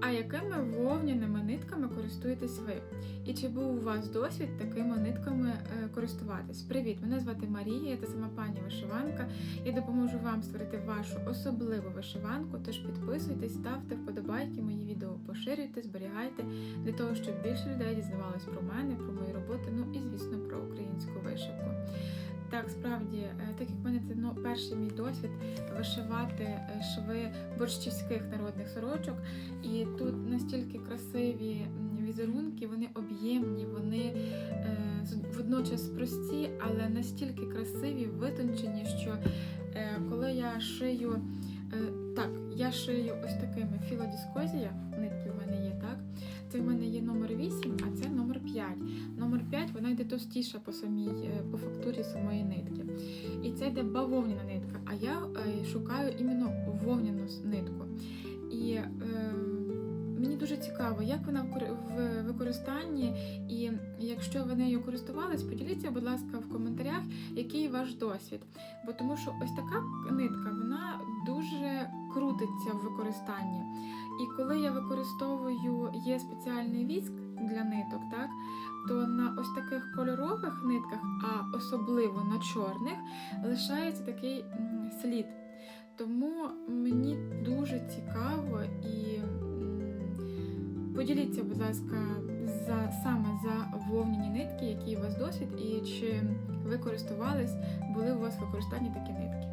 А якими вовняними нитками користуєтесь ви? І чи був у вас досвід такими нитками е, користуватись? Привіт! Мене звати Марія, я та сама пані вишиванка. Я допоможу вам створити вашу особливу вишиванку. Тож підписуйтесь, ставте вподобайки, мої відео поширюйте, зберігайте для того, щоб більше людей дізнавалось про мене, про мої роботи, ну і звісно про українську вишивку. Так, справді, е, так як в мене це ну, перший мій досвід вишивати е, шви борщівських народних сорочок, і тут настільки красиві візерунки, вони об'ємні, вони е, водночас прості, але настільки красиві, витончені, що е, коли я шию, е, так, я шию ось такими філодіскозія, нитки в мене є, так? Це в мене є номер 8, а це номер 5. Номер 5 йде товстіша по самій е, по фактурі самої нитки. І це йде бавовняна нитка. А я е, шукаю іменно вовняну нитку. І е, мені дуже цікаво, як вона в використанні, і якщо ви нею користувались, поділіться, будь ласка, в коментарях, який ваш досвід. Бо тому що ось така нитка, вона дуже крутиться в використанні. І коли я використовую є спеціальний віск для ниток, так то на ось таких кольорових нитках, а особливо на чорних, лишається такий слід. Тому мені дуже цікаво і поділіться, будь ласка, за саме за вовняні нитки, який у вас досвід, і чи ви користувались, були у вас використанні такі нитки.